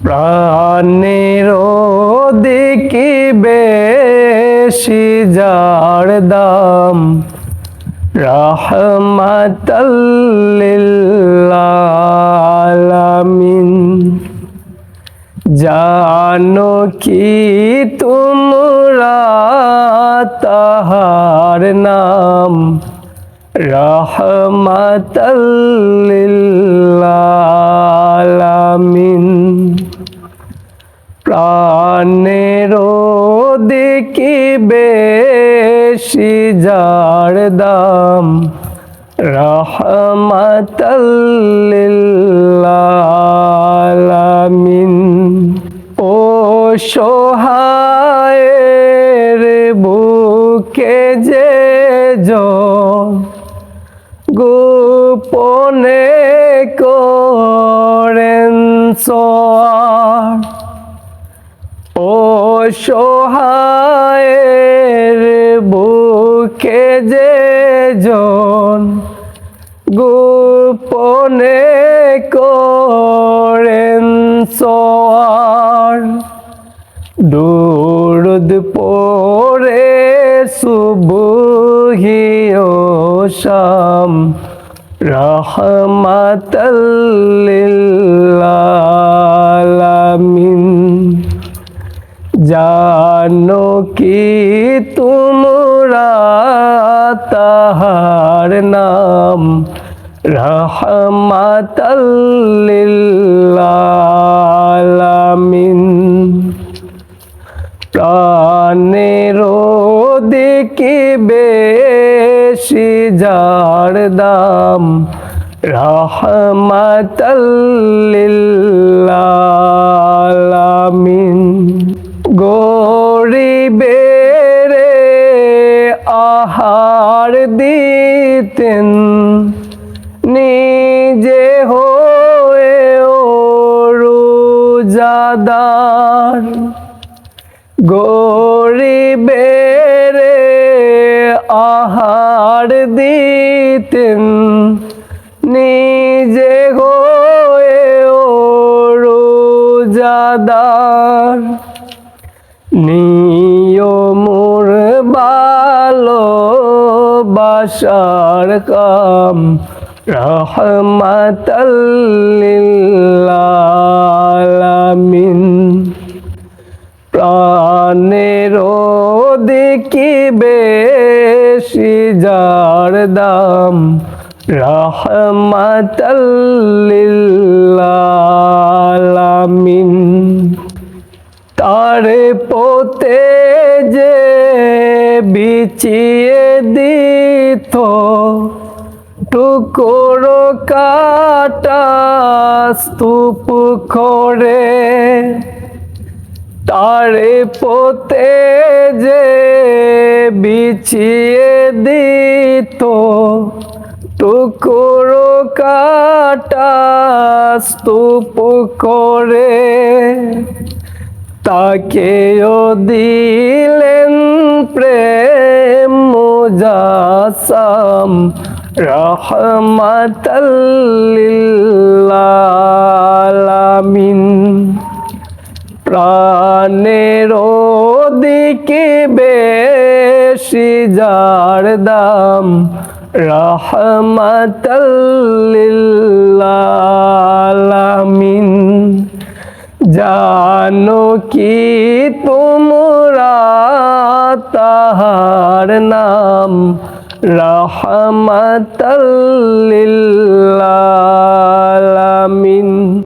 প্রাণের দিকে বেশি যার দাম। রহমাতাল্লিলালামিন জানো কি তোমরা তাহার নাম? রহমাতাল্লিলালামিন। প্রাণের দিকে বেশি যার দাম। রহমাতাল্লিলালামিন। ও সোহায়ের গোপনে করেন ও সোহায়ের বুকে যে জন গোপনে করেন সোয়ার। দুরুদ পরে সুবহিও শাম রহমাতাল্লিলালামিন। জানো কি তোমরা তাহার নাম? রহমাতাল্লিলালামিন। প্রাণের দিকে বেশি যার দাম রহমাতাল্লিলালামিন। গরিবের আহার দিতেন নিজে হয়ে রোজাদার। গরিবের আহার দিতেন নিজে হয়ে রোজাদার। নিয়মুর ভালো বাসার কাম রহমাতাল্লিলালামিন প্রাণের দিকে বেশি যার দাম রহমাতাল্লিলালামিন তারে পোতে যে বিচিয়ে দিত টুকরো কাটা স্তূপ করে তারে পোতে যে বিছিয়ে দিত টুকরো কাটা স্তূপ করে তাকেও দিলেন প্রেম মুজাসাম রহমাতাল্লিলালামিন বেশি যার দাম রহমতালামিন জানো কি তোমরা তাহার নাম রহমতালামিন